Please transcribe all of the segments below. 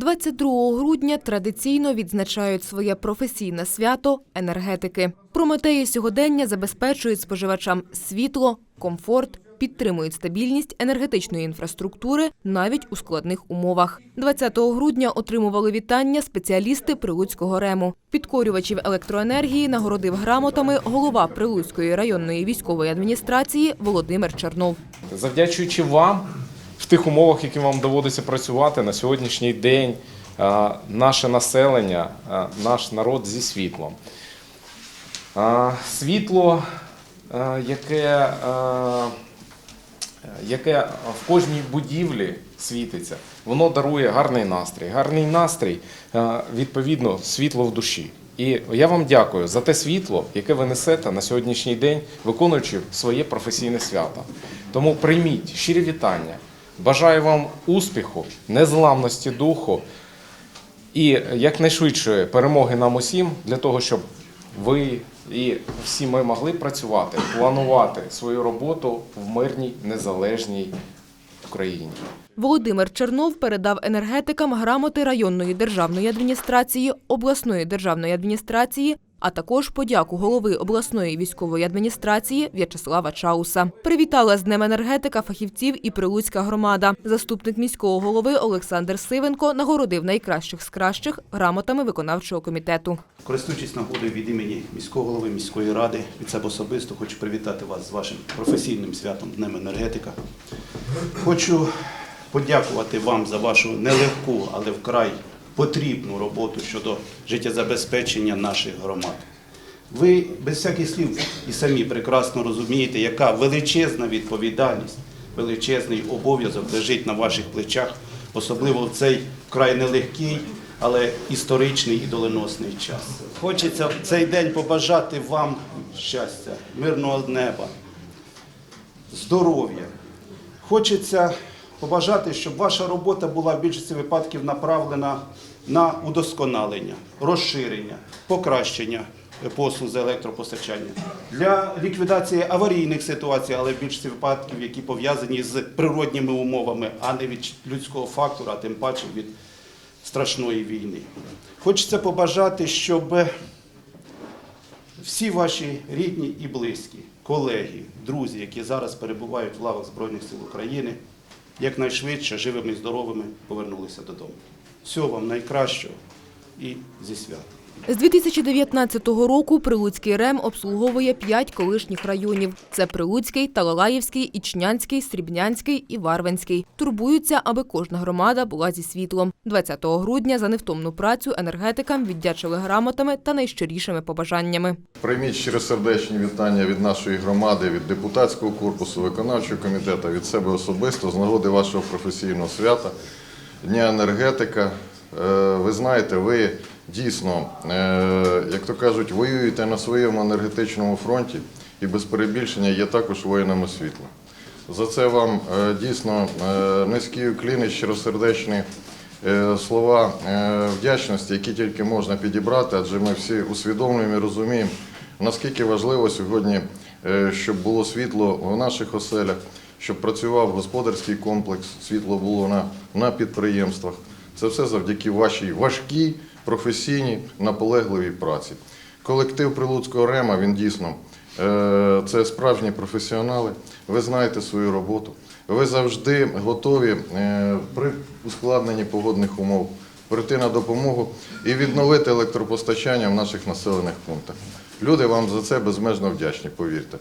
22 грудня традиційно відзначають своє професійне свято енергетики. Прометеї сьогодення забезпечують споживачам світло, комфорт, підтримують стабільність енергетичної інфраструктури навіть у складних умовах. 20 грудня отримували вітання спеціалісти Прилуцького рему. Підкорювачів електроенергії нагородив грамотами голова Прилуцької районної військової адміністрації Володимир Чернов. Завдячуючи вам, в тих умовах, які вам доводиться працювати на сьогоднішній день, наше населення, наш народ зі світлом. Світло, яке, яке в кожній будівлі світиться, воно дарує гарний настрій. Гарний настрій, відповідно, світло в душі. І я вам дякую за те світло, яке ви несете на сьогоднішній день, виконуючи своє професійне свято. Тому прийміть щирі вітання. Бажаю вам успіху, незламності духу і якнайшвидшої перемоги нам усім для того, щоб ви і всі ми могли працювати, планувати свою роботу в мирній незалежній Україні. Володимир Чернов передав енергетикам грамоти районної державної адміністрації, обласної державної адміністрації, а також подяку голови обласної військової адміністрації В'ячеслава Чауса. Привітала з Днем енергетика фахівців і Прилуцька громада. Заступник міського голови Олександр Сивенко нагородив найкращих з кращих грамотами виконавчого комітету. Користуючись нагодою від імені міського голови міської ради, від себе особисто хочу привітати вас з вашим професійним святом Днем енергетика. Хочу подякувати вам за вашу нелегку, але вкрай потрібну роботу щодо життєзабезпечення наших громад. Ви без всяких слів і самі прекрасно розумієте, яка величезна відповідальність, величезний обов'язок лежить на ваших плечах, особливо в цей вкрай нелегкий, але історичний і доленосний час. Хочеться в цей день побажати вам щастя, мирного неба, здоров'я. Хочеться побажати, щоб ваша робота була в більшості випадків направлена на удосконалення, розширення, покращення послуг з електропостачання для ліквідації аварійних ситуацій, але в більшості випадків, які пов'язані з природніми умовами, а не від людського фактора, а тим паче від страшної війни. Хочеться побажати, щоб всі ваші рідні і близькі, колеги, друзі, які зараз перебувають в лавах Збройних сил України, якнайшвидше живими і здоровими повернулися додому. Всього вам найкращого і зі святом. З 2019 року Прилуцький РЕМ обслуговує п'ять колишніх районів. Це Прилуцький, Талалаївський, Ічнянський, Срібнянський і Варвинський. Турбуються, аби кожна громада була зі світлом. 20 грудня за невтомну працю енергетикам віддячили грамотами та найщирішими побажаннями. Прийміть щиросердечні вітання від нашої громади, від депутатського корпусу, виконавчого комітету, від себе особисто з нагоди вашого професійного свята, Дня енергетика. Е, Ви знаєте, ви дійсно, е, як то кажуть, воюєте на своєму енергетичному фронті і без перебільшення є також воїнами світла. За це вам е, дійсно низький уклін і щиросердечні слова вдячності, які тільки можна підібрати, адже ми всі усвідомлюємо і розуміємо, наскільки важливо сьогодні, щоб було світло в наших оселях, щоб працював господарський комплекс, світло було на, на підприємствах. Це все завдяки вашій важкій, професійній, наполегливій праці. Колектив Прилуцького рема він дійсно е, це справжні професіонали. Ви знаєте свою роботу. Ви завжди готові е, при ускладненні погодних умов прийти на допомогу і відновити електропостачання в наших населених пунктах. Люди вам за це безмежно вдячні, повірте.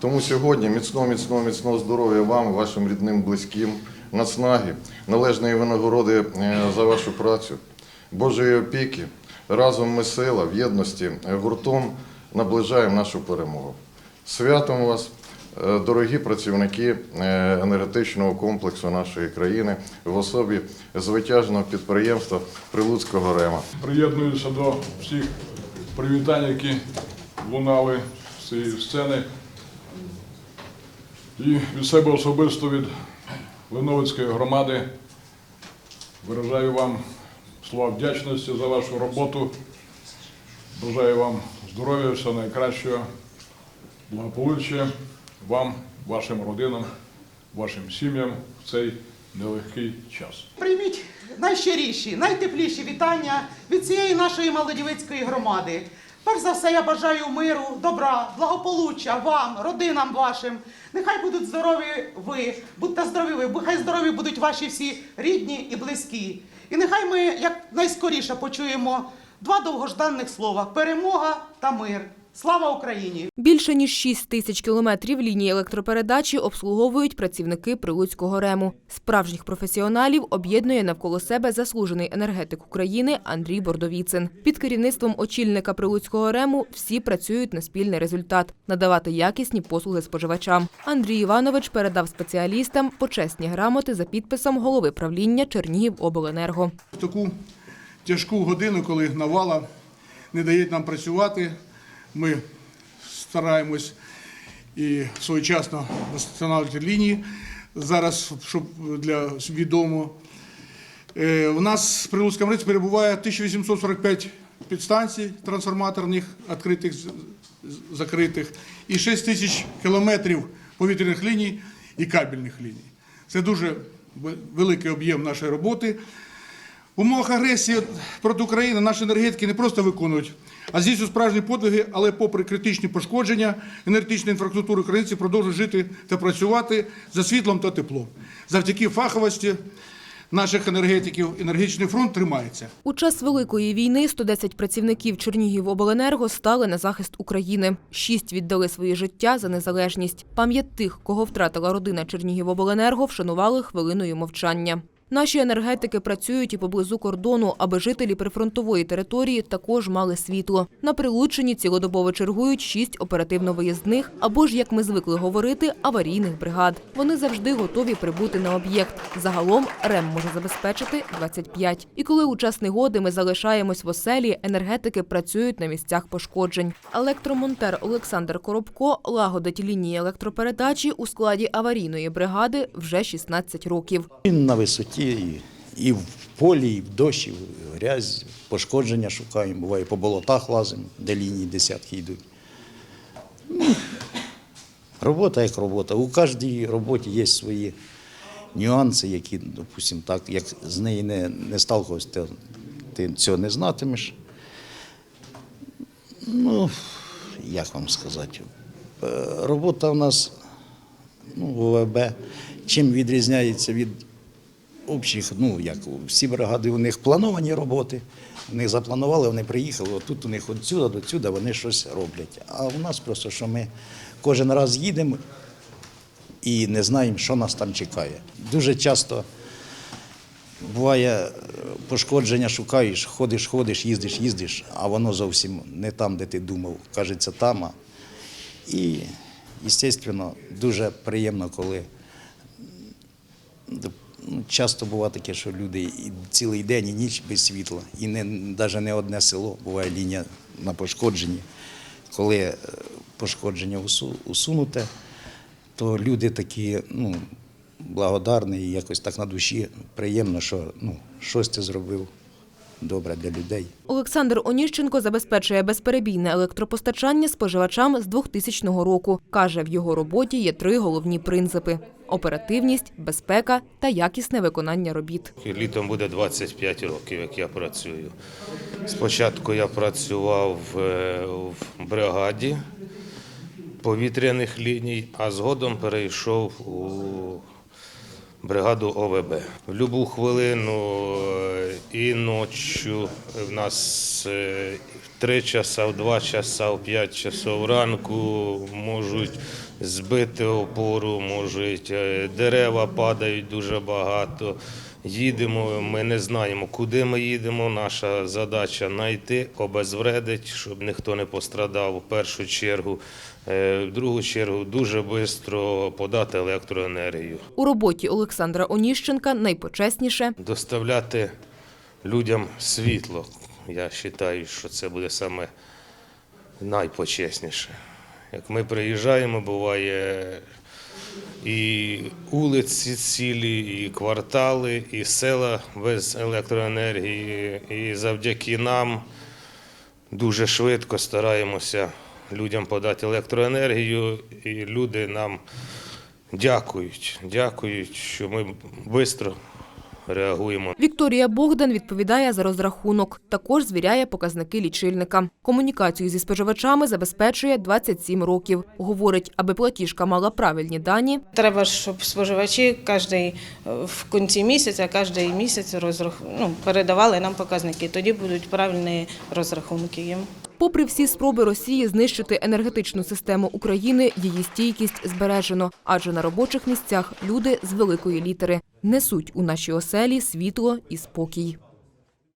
Тому сьогодні міцного, міцного, міцного здоров'я вам, вашим рідним, близьким, нацнаги, належної винагороди е, за вашу працю, Божої опіки. Разом ми сила, в єдності, е, гуртом наближаємо нашу перемогу. Святом вас, е, дорогі працівники енергетичного комплексу нашої країни в особі звитяжного підприємства Прилуцького рема. Приєднуюся до всіх привітань, які лунали з цієї сцени. І від себе особисто від Леновицької громади виражаю вам слова вдячності за вашу роботу. Бажаю вам здоров'я, все найкращого, благополуччя вам, вашим родинам, вашим сім'ям в цей нелегкий час. Прийміть найщиріші, найтепліші вітання від цієї нашої молодівицької громади. Перш за все, я бажаю миру, добра, благополуччя вам, родинам вашим. Нехай будуть здорові ви, будьте здорові ви, хай здорові будуть ваші всі рідні і близькі. І нехай ми якнайскоріше почуємо два довгожданих слова перемога та мир. Слава Україні! Більше ніж 6 тисяч кілометрів лінії електропередачі обслуговують працівники Прилуцького рему. Справжніх професіоналів об'єднує навколо себе заслужений енергетик України Андрій Бордовіцин. Під керівництвом очільника Прилуцького рему всі працюють на спільний результат – надавати якісні послуги споживачам. Андрій Іванович передав спеціалістам почесні грамоти за підписом голови правління Чернігівобленерго. В таку тяжку годину, коли навала не дає нам працювати, ми стараємось і своєчасно встановлювати лінії. Зараз, щоб для відомо, Е, У нас в Прилуцькому рейці перебуває 1845 підстанцій трансформаторних, відкритих, закритих, і 6 тисяч кілометрів повітряних ліній і кабельних ліній. Це дуже великий об'єм нашої роботи. В умовах агресії проти України наші енергетики не просто виконують, а здійснюють справжні подвиги, але попри критичні пошкодження енергетичної інфраструктури українці продовжують жити та працювати за світлом та теплом. Завдяки фаховості наших енергетиків енергетичний фронт тримається. У час Великої війни 110 працівників Чернігівобленерго стали на захист України. Шість віддали своє життя за незалежність. Пам'ять тих, кого втратила родина Чернігівобленерго, вшанували хвилиною мовчання. Наші енергетики працюють і поблизу кордону, аби жителі прифронтової території також мали світло. На Прилуччині цілодобово чергують шість оперативно-виїзних або ж, як ми звикли говорити, аварійних бригад. Вони завжди готові прибути на об'єкт. Загалом РЕМ може забезпечити 25. І коли у час негоди ми залишаємось в оселі, енергетики працюють на місцях пошкоджень. Електромонтер Олександр Коробко лагодить лінії електропередачі у складі аварійної бригади вже 16 років. І на висоті, і, і в полі, і в дощі, і в грязь, пошкодження шукаємо, буває по болотах лазимо, де лінії десятки йдуть. Ну, робота як робота. У кожній роботі є свої нюанси, які, допустимо, так, як з нею не, не сталкувався, ти, ти цього не знатимеш. Ну, як вам сказати, е, робота у нас ну, в ОВБ чим відрізняється від общих, ну як всі бригади, у них плановані роботи. Них запланували, вони приїхали, отут у них от сюди до сюди вони щось роблять. А у нас просто, що ми кожен раз їдемо і не знаємо, що нас там чекає. Дуже часто буває е, пошкодження, шукаєш, ходиш, ходиш, їздиш, їздиш, а воно зовсім не там, де ти думав. Кажеться, там. і, звісно, дуже приємно, коли часто буває таке, що люди і цілий день і ніч без світла, і не, навіть не одне село, буває лінія на пошкодженні. Коли е, пошкодження усу- усунуте, то люди такі ну, благодарні і якось так на душі приємно, що ну, щось ти зробив добре для людей. Олександр Оніщенко забезпечує безперебійне електропостачання споживачам з 2000 року. Каже, в його роботі є три головні принципи: оперативність, безпека та якісне виконання робіт. Літом буде 25 років, як я працюю. Спочатку я працював е, в бригаді повітряних ліній, а згодом перейшов у бригаду ОВБ. В будь-яку хвилину е, і ночі в нас е, в 3 часа, в 2 часа, в 5 часов ранку можуть збити опору, можуть е, дерева падають дуже багато. Їдемо, ми не знаємо, куди ми їдемо. Наша задача знайти, обезвредити, щоб ніхто не пострадав в першу чергу. Е, В другу чергу дуже швидко подати електроенергію. У роботі Олександра Оніщенка найпочесніше Доставляти людям світло. Я вважаю, що це буде саме найпочесніше. Як ми приїжджаємо, буває і вулиці цілі, і квартали, і села без електроенергії. І завдяки нам дуже швидко стараємося людям подати електроенергію, і люди нам дякують. Дякують, що ми швидко реагуємо. Вікторія Богдан відповідає за розрахунок. Також звіряє показники лічильника. Комунікацію зі споживачами забезпечує 27 років. Говорить, аби платіжка мала правильні дані, Треба, щоб споживачі кожен в кінці місяця, кожен місяць розрах... ну, передавали нам показники. Тоді будуть правильні розрахунки їм. Попри всі спроби Росії знищити енергетичну систему України, її стійкість збережено, адже на робочих місцях люди з великої літери несуть у наші оселі світло і спокій.